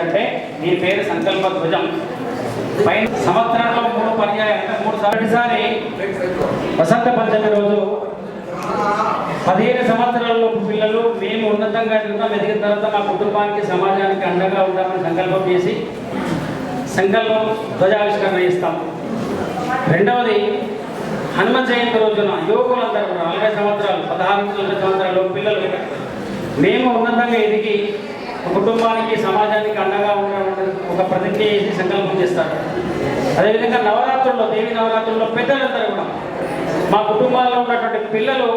ఏంటంటే దీని పేరు సంకల్ప ధ్వజం. పైన సంవత్సరంలో మూడు పర్యాయం మూడు సారి వసంత పంచమి రోజు పదిహేను సంవత్సరాలలో పిల్లలు మేము ఉన్నతంగా ఎదుగుతాం ఎదిగిన తర్వాత మా కుటుంబానికి సమాజానికి అండగా ఉండాలని సంకల్పం చేసి సంకల్పం ధ్వజావిష్కరణ చేస్తాం. రెండవది హనుమ జయంతి రోజున యువకులందరూ కూడా నలభై సంవత్సరాలు పదహారు నుంచి నలభై సంవత్సరాలు పిల్లలు మేము ఉన్నతంగా ఎదిగి కుటుంబానికి సమాజానికి అండగా ఉండాలని ఒక ప్రతిజ్ఞ చేసి సంకల్పం చేస్తారు. అదేవిధంగా నవరాత్రుల్లో దేవి నవరాత్రుల్లో పెద్దలందరూ కూడా మా కుటుంబాల్లో ఉన్నటువంటి పిల్లలు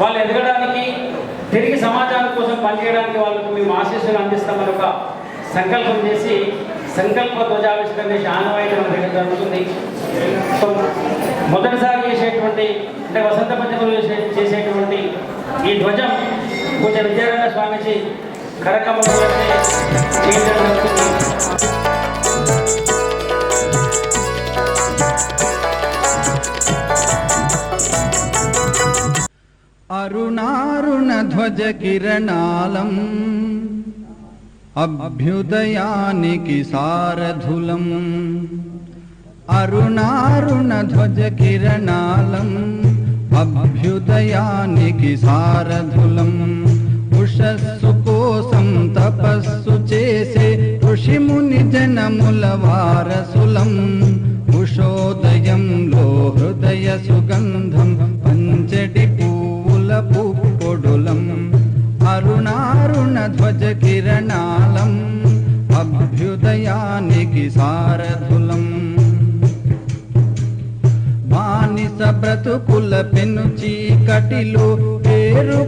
వాళ్ళు ఎదగడానికి తిరిగి సమాజాల కోసం పనిచేయడానికి వాళ్ళకు మేము ఆశీస్సులు అందిస్తామని ఒక సంకల్పం చేసి సంకల్ప ధ్వజావిష్కరణ చేసి ఆనవాయితీ మన దగ్గర జరుగుతుంది. మొదటిసారి చేసేటువంటి అంటే వసంత పంచములు చేసేటువంటి ఈ ధ్వజం పూజ విద్యారాయణ స్వామిజీ కరకమ్మలు చేయడం జరుగుతుంది అరుణారుణ ధ్వజ కిరణాలం అభ్యుదయానికి సారథులం అరుణారుణ ధ్వజ కిరణాలం అభ్యుదయానికి సారథులం ఋషిముని జనముల వారసులం ఉషోదయంలో హృదయ సుగంధం పంచటి పూల పుప్పొడులం అరుణారుణ ధ్వజ కిరణాలం అభ్యుదయానికి సారథులం. బానిస బ్రతుకుల పెను చీకటిలో పేరు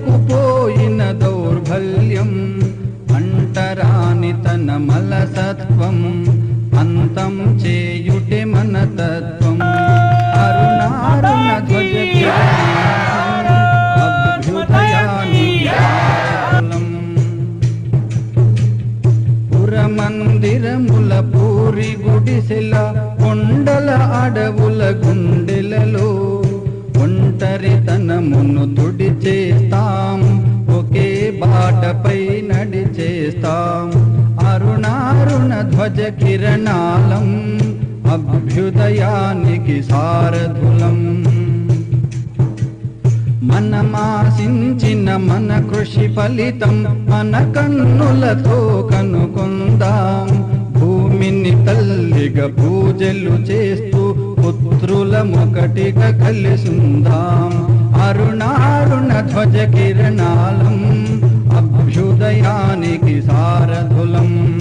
అంతం చేయుటే మన తత్వం. అరుణారుణ ధ్వజ పురమందిరముల పూరి గుడిసెల కొండల అడవుల గుండెలలో ఒంటరితనమును తుడిచేస్తాం. ఒకే బాటపై నడిచేస్తాం. అరుణారుణ కిరణాలం అభ్యుదయానికి సారథులం. మనమాశించిన మన కృషి ఫలితం మన కన్నులతో కనుకొందాం భూమిని తల్లిగా పూజలు చేస్తూ పుత్రులమొకటిగా కలిసుందాం. అరుణారుణ ధ్వజ కిరణాలం అభ్యుదయానికి సారథులం.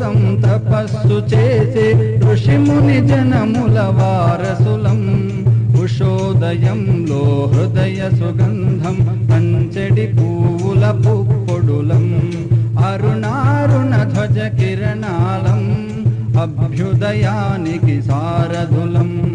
కోసం తపస్సు చేసే ఋషిముని జనముల వారసులం. ఉషోదయంలో హృదయ సుగంధం పంచడి పూల పుప్పొడులం. అరుణారుణ ధ్వజ కిరణాలం అభ్యుదయానికి సారథులం.